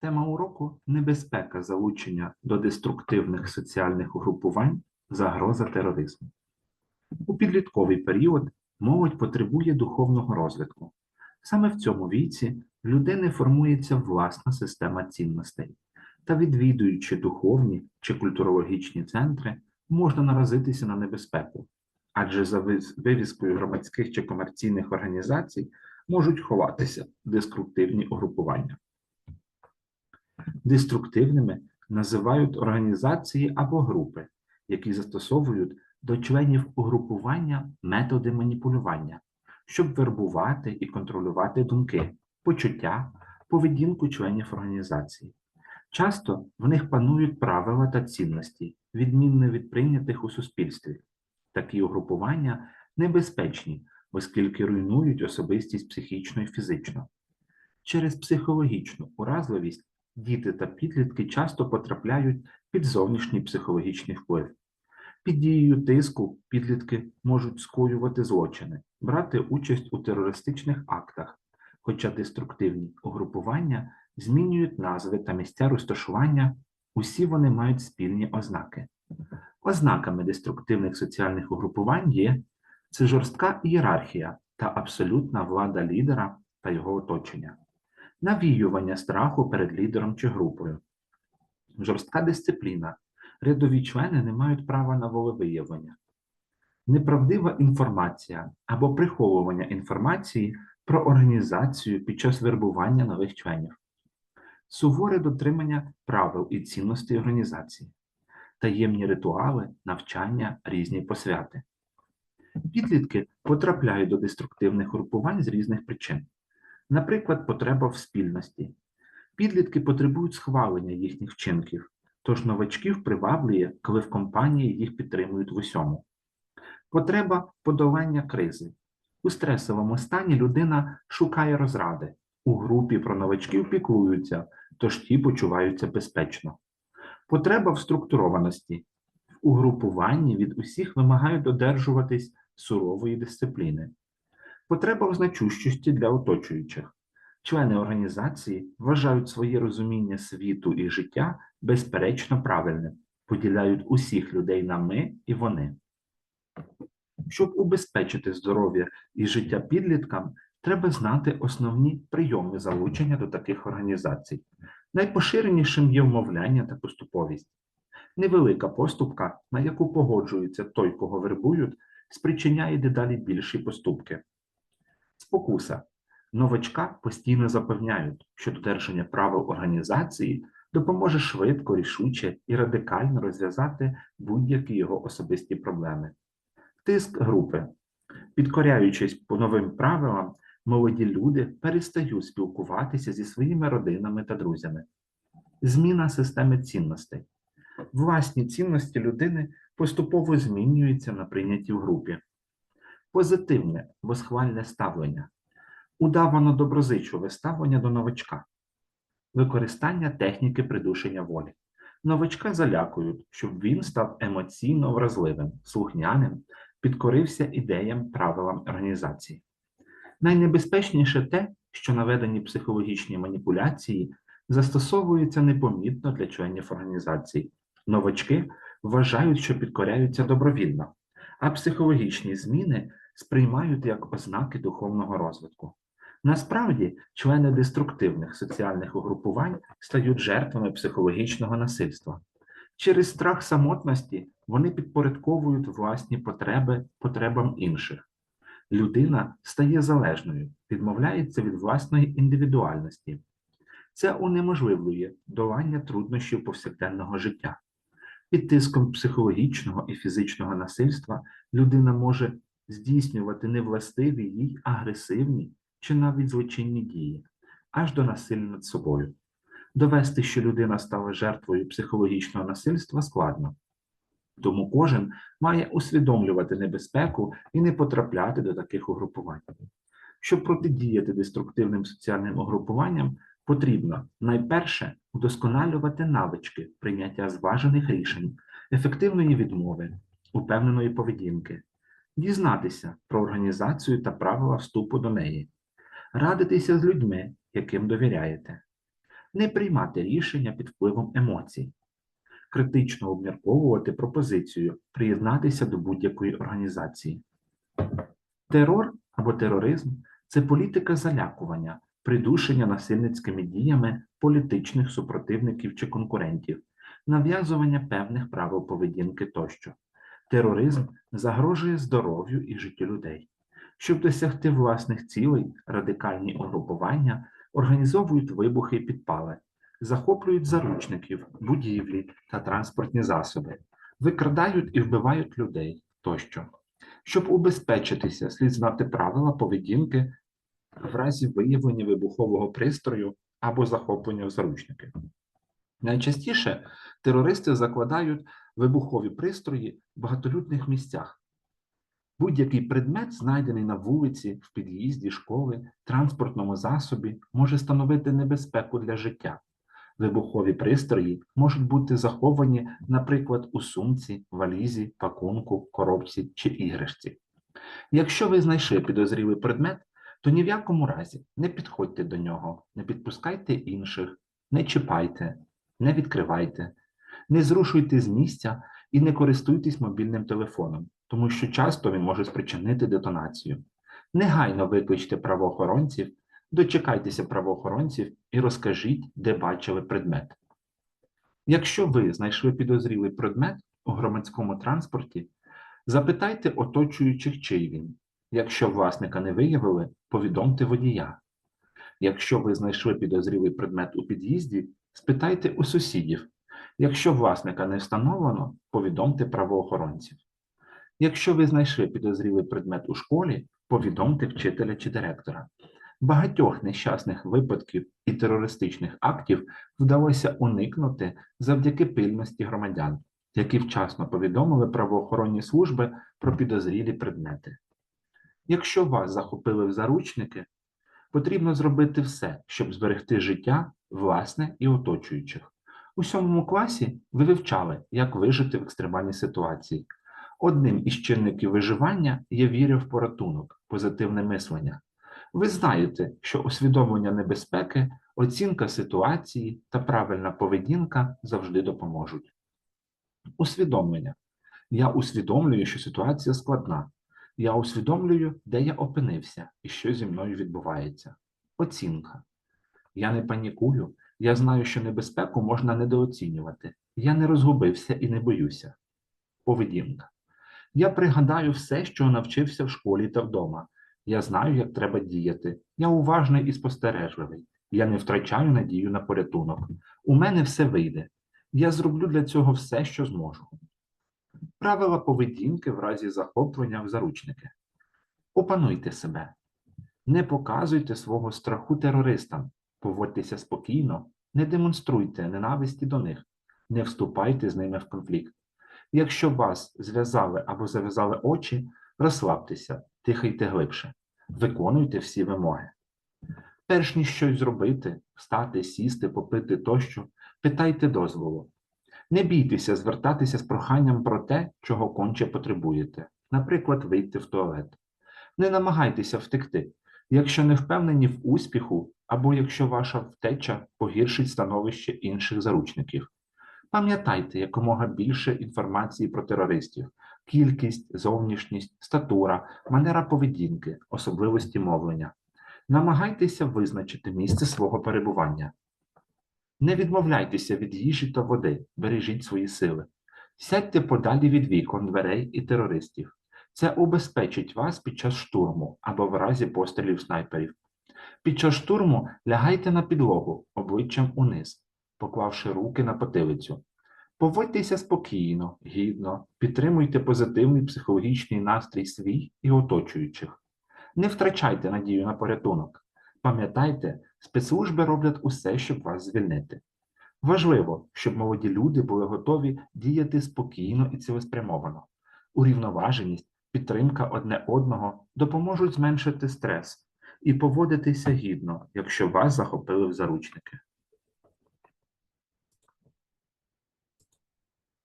Тема уроку небезпека залучення до деструктивних соціальних угрупувань, загроза тероризму. У підлітковий період молодь потребує духовного розвитку. Саме в цьому віці в людини формується власна система цінностей, та відвідуючи духовні чи культурологічні центри, можна наразитися на небезпеку, адже за вивіскою громадських чи комерційних організацій можуть ховатися деструктивні угрупування. Деструктивними називають організації або групи, які застосовують до членів угрупування методи маніпулювання, щоб вербувати і контролювати думки, почуття, поведінку членів організації. Часто в них панують правила та цінності, відмінні від прийнятих у суспільстві. Такі угрупування небезпечні, оскільки руйнують особистість психічно і фізично. Через психологічну уразливість діти та підлітки часто потрапляють під зовнішній психологічний вплив. Під дією тиску підлітки можуть скоювати злочини, брати участь у терористичних актах, хоча деструктивні угрупування змінюють назви та місця розташування, усі вони мають спільні ознаки. Ознаками деструктивних соціальних угрупувань є це жорстка ієрархія та абсолютна влада лідера та його оточення, навіювання страху перед лідером чи групою, жорстка дисципліна, рядові члени не мають права на волевиявлення, неправдива інформація або приховування інформації про організацію під час вербування нових членів, суворе дотримання правил і цінностей організації, таємні ритуали, навчання, різні посвяти. Підлітки потрапляють до деструктивних групувань з різних причин. Наприклад, потреба в спільності. Підлітки потребують схвалення їхніх вчинків, тож новачків приваблює, коли в компанії їх підтримують в усьому. Потреба подолання кризи. У стресовому стані людина шукає розради. У групі про новачків піклуються, тож ті почуваються безпечно. Потреба в структурованості. В угрупуванні від усіх вимагають додержуватись сурової дисципліни. Потреба в значущості для оточуючих. Члени організації вважають своє розуміння світу і життя безперечно правильним, поділяють усіх людей на ми і вони. Щоб убезпечити здоров'я і життя підліткам, треба знати основні прийоми залучення до таких організацій. Найпоширенішим є вмовляння та поступовість. Невелика поступка, на яку погоджується той, кого вербують, спричиняє дедалі більші поступки. Спокуса. Новачка постійно запевняють, що додержання правил організації допоможе швидко, рішуче і радикально розв'язати будь-які його особисті проблеми. Тиск групи. Підкоряючись по новим правилам, молоді люди перестають спілкуватися зі своїми родинами та друзями. Зміна системи цінностей. Власні цінності людини поступово змінюються на прийняті в групі. Позитивне, восхвальне ставлення. Удавано доброзичливе ставлення до новачка. Використання техніки придушення волі. Новачка залякують, щоб він став емоційно вразливим, слухняним, підкорився ідеям, правилам організації. Найнебезпечніше те, що наведені психологічні маніпуляції застосовуються непомітно для членів організації. Новачки вважають, що підкоряються добровільно, а психологічні зміни сприймають як ознаки духовного розвитку. Насправді, члени деструктивних соціальних угрупувань стають жертвами психологічного насильства. Через страх самотності вони підпорядковують власні потреби потребам інших. Людина стає залежною, відмовляється від власної індивідуальності. Це унеможливлює долання труднощів повсякденного життя. Під тиском психологічного і фізичного насильства людина може здійснювати невластиві їй агресивні чи навіть злочинні дії, аж до насилля над собою. Довести, що людина стала жертвою психологічного насильства, складно. Тому кожен має усвідомлювати небезпеку і не потрапляти до таких угрупувань. Щоб протидіяти деструктивним соціальним угрупуванням, потрібно найперше удосконалювати навички прийняття зважених рішень, ефективної відмови, упевненої поведінки, дізнатися про організацію та правила вступу до неї, радитися з людьми, яким довіряєте, не приймати рішення під впливом емоцій, критично обмірковувати пропозицію, приєднатися до будь-якої організації. Терор або тероризм це політика залякування, придушення насильницькими діями політичних супротивників чи конкурентів, нав'язування певних правил поведінки тощо. Тероризм загрожує здоров'ю і життю людей. Щоб досягти власних цілей, радикальні угрупування організовують вибухи і підпали, захоплюють заручників, будівлі та транспортні засоби, викрадають і вбивають людей тощо. Щоб убезпечитися, слід знати правила поведінки в разі виявлення вибухового пристрою або захоплення в заручники. Найчастіше терористи закладають вибухові пристрої в багатолюдних місцях. Будь-який предмет, знайдений на вулиці, в під'їзді, школи, транспортному засобі, може становити небезпеку для життя. Вибухові пристрої можуть бути заховані, наприклад, у сумці, валізі, пакунку, коробці чи іграшці. Якщо ви знайшли підозрілий предмет, то ні в якому разі не підходьте до нього, не підпускайте інших, не чіпайте, не відкривайте, не зрушуйте з місця і не користуйтесь мобільним телефоном, тому що часто він може спричинити детонацію. Негайно викличте правоохоронців, дочекайтеся правоохоронців і розкажіть, де бачили предмет. Якщо ви знайшли підозрілий предмет у громадському транспорті, запитайте оточуючих, чий він. Якщо власника не виявили, повідомте водія. Якщо ви знайшли підозрілий предмет у під'їзді, спитайте у сусідів. Якщо власника не встановлено, повідомте правоохоронців. Якщо ви знайшли підозрілий предмет у школі, повідомте вчителя чи директора. Багатьох нещасних випадків і терористичних актів вдалося уникнути завдяки пильності громадян, які вчасно повідомили правоохоронні служби про підозрілі предмети. Якщо вас захопили в заручники, потрібно зробити все, щоб зберегти життя власне і оточуючих. У сьомому класі ви вивчали, як вижити в екстремальній ситуації. Одним із чинників виживання є віра в порятунок, позитивне мислення. Ви знаєте, що усвідомлення небезпеки, оцінка ситуації та правильна поведінка завжди допоможуть. Усвідомлення. Я усвідомлюю, що ситуація складна. Я усвідомлюю, де я опинився і що зі мною відбувається. Оцінка. Я не панікую, я знаю, що небезпеку можна недооцінювати. Я не розгубився і не боюся. Поведінка. Я пригадаю все, що навчився в школі та вдома. Я знаю, як треба діяти. Я уважний і спостережливий. Я не втрачаю надію на порятунок. У мене все вийде. Я зроблю для цього все, що зможу. Правила поведінки в разі захоплення в заручники. Опануйте себе. Не показуйте свого страху терористам. Поводьтеся спокійно, не демонструйте ненависті до них, не вступайте з ними в конфлікт. Якщо вас зв'язали або зав'язали очі, розслабтеся, тихайте глибше, виконуйте всі вимоги. Перш ніж щось зробити, встати, сісти, попити тощо, питайте дозволу. Не бійтеся звертатися з проханням про те, чого конче потребуєте, наприклад, вийти в туалет. Не намагайтеся втекти, якщо не впевнені в успіху, або якщо ваша втеча погіршить становище інших заручників. Пам'ятайте якомога більше інформації про терористів, кількість, зовнішність, статура, манера поведінки, особливості мовлення. Намагайтеся визначити місце свого перебування. Не відмовляйтеся від їжі та води, бережіть свої сили. Сядьте подалі від вікон, дверей і терористів. Це убезпечить вас під час штурму або в разі пострілів снайперів. Під час штурму лягайте на підлогу обличчям униз, поклавши руки на потилицю. Поводьтеся спокійно, гідно, підтримуйте позитивний психологічний настрій свій і оточуючих. Не втрачайте надію на порятунок. Пам'ятайте, спецслужби роблять усе, щоб вас звільнити. Важливо, щоб молоді люди були готові діяти спокійно і цілеспрямовано. Урівноваженість, підтримка одне одного допоможуть зменшити стрес і поводитися гідно, якщо вас захопили в заручники.